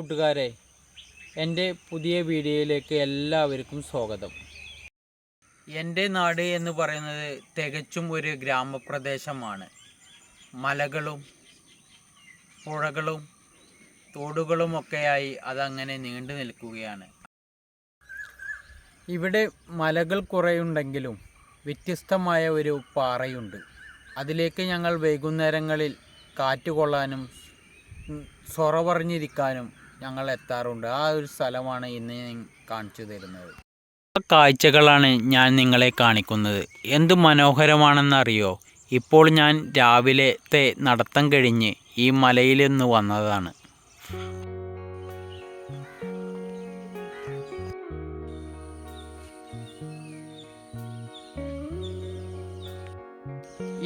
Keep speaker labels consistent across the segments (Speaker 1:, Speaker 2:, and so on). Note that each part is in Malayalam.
Speaker 1: കൂട്ടുകാരെ എന്റെ പുതിയ വീഡിയോയിലേക്ക് എല്ലാവർക്കും സ്വാഗതം. എന്റെ നാട് എന്ന് പറയുന്നത് തികച്ചും ഒരു ഗ്രാമപ്രദേശമാണ്. മലകളും പുഴകളും തോടുകളുമൊക്കെയായി അതങ്ങനെ നീണ്ടു നിൽക്കുകയാണ്. ഇവിടെ മലകൾ കുറേയുണ്ടെങ്കിലും വ്യത്യസ്തമായ ഒരു പാറയുണ്ട്. അതിലേക്ക് ഞങ്ങൾ വൈകുന്നേരങ്ങളിൽ കാറ്റ് കൊള്ളാനും സൊറ പറഞ്ഞിരിക്കാനും ഞങ്ങൾ എത്താറുണ്ട് ആ ഒരു സ്ഥലമാണ് ഇന്ന് കാണിച്ചു തരുന്നത്. കാഴ്ചകളാണ് ഞാൻ നിങ്ങളെ കാണിക്കുന്നത്. എന്ത് മനോഹരമാണെന്നറിയോ? ഇപ്പോൾ ഞാൻ രാവിലത്തെ നടത്തം കഴിഞ്ഞ് ഈ മലയിൽ നിന്ന് വന്നതാണ്.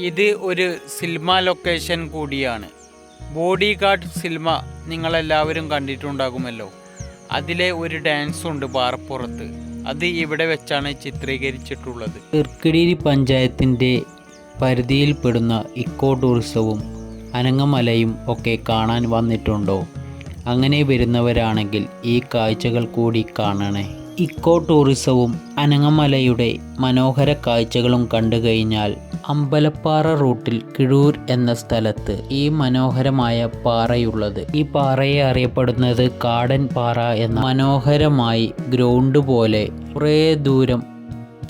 Speaker 1: ഇത് ഒരു സിനിമ ലൊക്കേഷൻ കൂടിയാണ്. ബോഡി ഗാർഡ് സിനിമ നിങ്ങളെല്ലാവരും കണ്ടിട്ടുണ്ടാകുമല്ലോ. അതിലെ ഒരു ഡാൻസ് ഉണ്ട് പാറപ്പുറത്ത് അത് ഇവിടെ വെച്ചാണ് ചിത്രീകരിച്ചിട്ടുള്ളത്. ഇർക്കിടിരി പഞ്ചായത്തിന്റെ പരിധിയിൽപ്പെടുന്ന ഇക്കോ ടൂറിസവും അനങ്ങമലയും ഒക്കെ കാണാൻ വന്നിട്ടുണ്ടോ? അങ്ങനെ വരുന്നവരാണെങ്കിൽ ഈ കാഴ്ചകൾ കൂടി കാണണേ. ഇക്കോ ടൂറിസവും അനങ്ങമലയുടെ മനോഹര കാഴ്ചകളും കണ്ടു കഴിഞ്ഞാൽ അമ്പലപ്പാറ റൂട്ടിൽ കിഴൂർ എന്ന സ്ഥലത്ത് ഈ മനോഹരമായ പാറയുള്ളത്. ഈ പാറയെ അറിയപ്പെടുന്നത് കാടൻ പാറ എന്ന മനോഹരമായി ഗ്രൗണ്ട് പോലെ കുറേ ദൂരം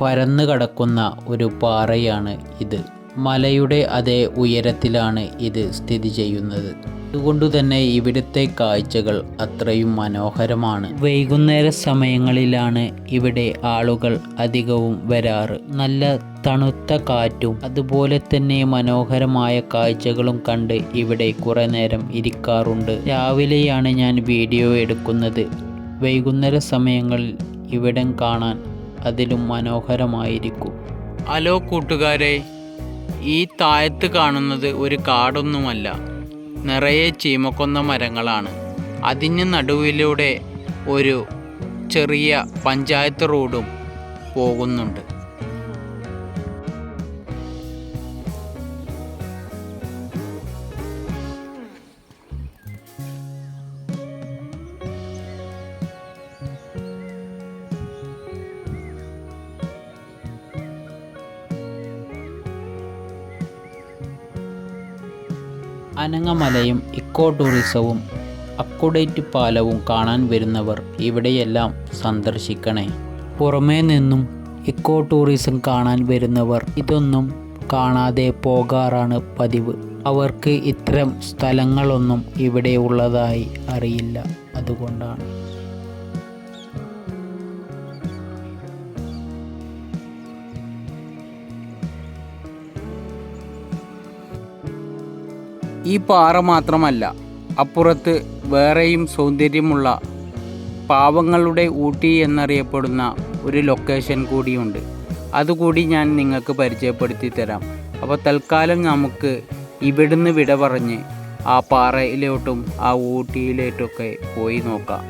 Speaker 1: പരന്നു കിടക്കുന്ന ഒരു പാറയാണ് ഇത്. മലയുടെ അതേ ഉയരത്തിലാണ് ഇത് സ്ഥിതി ചെയ്യുന്നത്. അതുകൊണ്ട് തന്നെ ഇവിടുത്തെ കാഴ്ചകൾ അത്രയും മനോഹരമാണ്. വൈകുന്നേര സമയങ്ങളിലാണ് ഇവിടെ ആളുകൾ അധികവും വരാറ്. നല്ല തണുത്ത കാറ്റും അതുപോലെ തന്നെ മനോഹരമായ കാഴ്ചകളും കണ്ട് ഇവിടെ കുറേ നേരം ഇരിക്കാറുണ്ട്. രാവിലെയാണ് ഞാൻ വീഡിയോ എടുക്കുന്നത്. വൈകുന്നേര സമയങ്ങളിൽ ഇവിടം കാണാൻ അതിലും മനോഹരമായിരിക്കും. ഹലോ കൂട്ടുകാരെ ഈ താഴത്ത് കാണുന്നത് ഒരു കാടൊന്നുമല്ല. നിറയെ ചീമക്കൊന്ന മരങ്ങളാണ്. അതിന് നടുവിലൂടെ ഒരു ചെറിയ പഞ്ചായത്ത് റോഡും പോകുന്നുണ്ട്. അനങ്ങമലയും ഇക്കോ ടൂറിസവും അക്കുഡേറ്റ് പാലവും കാണാൻ വരുന്നവർ ഇവിടെയെല്ലാം സന്ദർശിക്കണേ. പുറമേ നിന്നും ഇക്കോ ടൂറിസം കാണാൻ വരുന്നവർ ഇതൊന്നും കാണാതെ പോകാറാണ് പതിവ്. അവർക്ക് ഇത്തരം സ്ഥലങ്ങളൊന്നും ഇവിടെ ഉള്ളതായി അറിയില്ല. അതുകൊണ്ടാണ്. ഈ പാറ മാത്രമല്ല അപ്പുറത്ത് വേറെയും സൗന്ദര്യമുള്ള പാവങ്ങളുടെ ഊട്ടി എന്നറിയപ്പെടുന്ന ഒരു ലൊക്കേഷൻ കൂടിയുണ്ട്. അതുകൂടി ഞാൻ നിങ്ങൾക്ക് പരിചയപ്പെടുത്തി തരാം അപ്പോൾ തൽക്കാലം നമുക്ക് ഇവിടുന്ന് വിട പറഞ്ഞ് ആ പാറയിലോട്ടും ആ ഊട്ടിയിലോട്ടൊക്കെ പോയി നോക്കാം.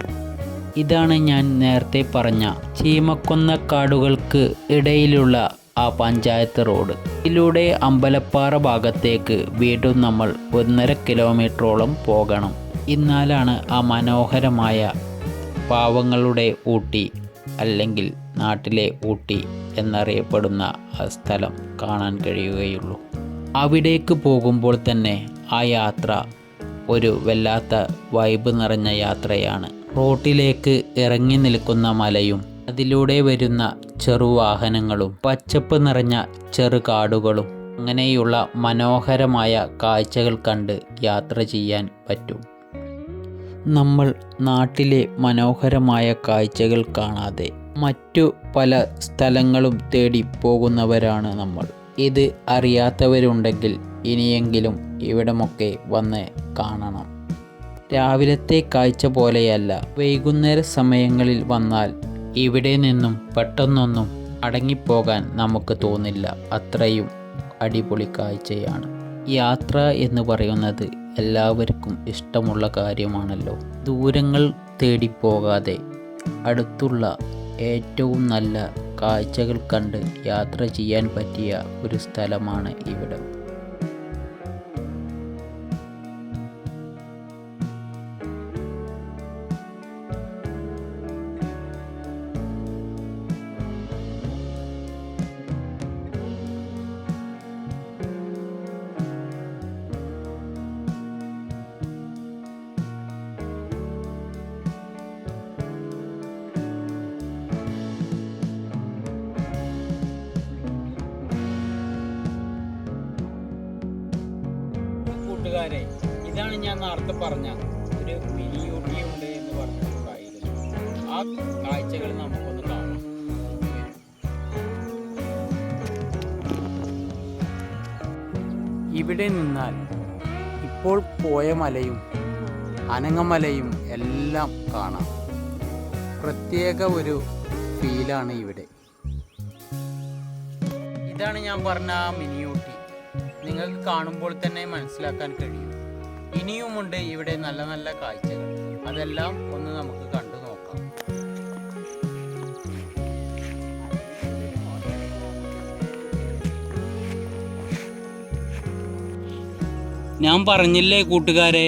Speaker 1: ഇതാണ് ഞാൻ നേരത്തെ പറഞ്ഞ ചീമക്കൊന്ന കാടുകൾക്ക് ഇടയിലുള്ള ആ പഞ്ചായത്ത് റോഡ്. ഇതിലൂടെ അമ്പലപ്പാറ ഭാഗത്തേക്ക് വീണ്ടും നമ്മൾ ഒന്നര കിലോമീറ്ററോളം പോകണം. ഇന്നാലാണ് ആ മനോഹരമായ പാവങ്ങളുടെ ഊട്ടി അല്ലെങ്കിൽ നാട്ടിലെ ഊട്ടി എന്നറിയപ്പെടുന്ന ആ സ്ഥലം കാണാൻ കഴിയുകയുള്ളൂ. അവിടേക്ക് പോകുമ്പോൾ തന്നെ ആ യാത്ര ഒരു വല്ലാത്ത വൈബ് നിറഞ്ഞ യാത്രയാണ്. റോട്ടിലേക്ക് ഇറങ്ങി നിൽക്കുന്ന മലയും അതിലൂടെ വരുന്ന ചെറുവാഹനങ്ങളും പച്ചപ്പ് നിറഞ്ഞ ചെറുകാടുകളും അങ്ങനെയുള്ള മനോഹരമായ കാഴ്ചകൾ കണ്ട് യാത്ര ചെയ്യാൻ പറ്റും. നമ്മൾ നാട്ടിലെ മനോഹരമായ കാഴ്ചകൾ കാണാതെ മറ്റു പല സ്ഥലങ്ങളും തേടി പോകുന്നവരാണ് നമ്മൾ. ഇത് അറിയാത്തവരുണ്ടെങ്കിൽ ഇനിയെങ്കിലും ഇവിടമൊക്കെ വന്ന് കാണണം. രാവിലത്തെ കാഴ്ച പോലെയല്ല വൈകുന്നേര സമയങ്ങളിൽ വന്നാൽ ഇവിടെ നിന്നും പെട്ടെന്നൊന്നും അടങ്ങിപ്പോകാൻ നമുക്ക് തോന്നില്ല. അത്രയും അടിപൊളി കാഴ്ചയാണ്. യാത്ര എന്ന് പറയുന്നത് എല്ലാവർക്കും ഇഷ്ടമുള്ള കാര്യമാണല്ലോ. ദൂരങ്ങൾ തേടിപ്പോകാതെ അടുത്തുള്ള ഏറ്റവും നല്ല കാഴ്ചകൾ കണ്ട് യാത്ര ചെയ്യാൻ പറ്റിയ ഒരു സ്ഥലമാണ് ഇവിടം. ഞാൻ നേരത്തെ പറഞ്ഞ ഒരു മിനി ഉണ്ട് എന്ന് പറഞ്ഞിട്ടുണ്ടായിരുന്നു. ആ കാഴ്ചകൾ നമുക്കൊന്ന് കാണാം. ഇവിടെ നിന്നാൽ ഇപ്പോൾ പോയ മലയും അനങ്ങമലയും എല്ലാം കാണാം. പ്രത്യേക ഒരു ഫീലാണ് ഇവിടെ. ഇതാണ് ഞാൻ പറഞ്ഞ മിനിയൂട്ടി നിങ്ങൾക്ക് കാണുമ്പോൾ തന്നെ മനസ്സിലാക്കാൻ കഴിയും. ഇനിയുമുണ്ട് ഇവിടെ നല്ല നല്ല കാഴ്ചകൾ. അതെല്ലാം ഒന്ന് നമുക്ക് കണ്ടു നോക്കാം. ഞാൻ പറഞ്ഞില്ലേ കൂട്ടുകാരെ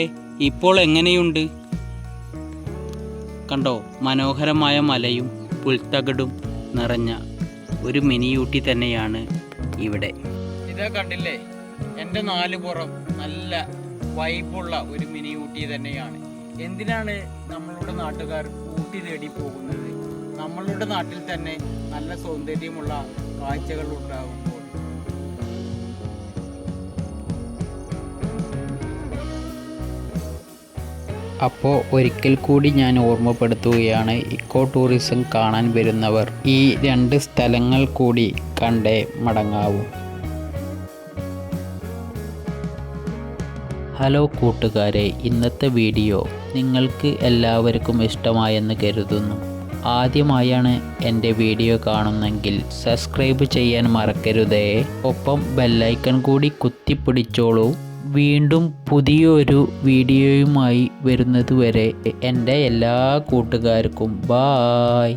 Speaker 1: ഇപ്പോൾ എങ്ങനെയുണ്ട്? കണ്ടോ മനോഹരമായ മലയും പുൽത്തകടും നിറഞ്ഞ ഒരു മിനി ഊട്ടി തന്നെയാണ് ഇവിടെ. ഇതാ കണ്ടില്ലേ എന്റെ നാല് പുറം നല്ല വൈബുള്ള ഒരു മിനി ഊട്ടി തന്നെയാണ്. എന്തിനാണ് നമ്മളുടെ നാട്ടുകാർ ഊട്ടി തേടി പോകുന്നത്? നമ്മളുടെ നാട്ടിൽ തന്നെ നല്ല സൗന്ദര്യമുള്ള കാഴ്ചകൾ ഉണ്ടാകുമ്പോൾ
Speaker 2: അപ്പോൾ ഒരിക്കൽ കൂടി ഞാൻ ഓർമ്മപ്പെടുത്തുകയാണ് ഇക്കോ ടൂറിസം കാണാൻ വരുന്നവർ ഈ രണ്ട് സ്ഥലങ്ങൾ കൂടി കണ്ടേ മടങ്ങാവൂ. ഹലോ കൂട്ടുകാരെ ഇന്നത്തെ വീഡിയോ നിങ്ങൾക്ക് എല്ലാവർക്കും ഇഷ്ടമായെന്ന് കരുതുന്നു. ആദ്യമായാണ് എന്റെ വീഡിയോ കാണുന്നെങ്കിൽ സബ്സ്ക്രൈബ് ചെയ്യാൻ മറക്കരുതേ. ഒപ്പം ബെല്ലൈക്കൺ കൂടി കുത്തിപ്പിടിച്ചോളൂ. വീണ്ടും പുതിയൊരു വീഡിയോയുമായി വരുന്നതുവരെ എന്റെ എല്ലാ കൂട്ടുകാർക്കും ബായ്.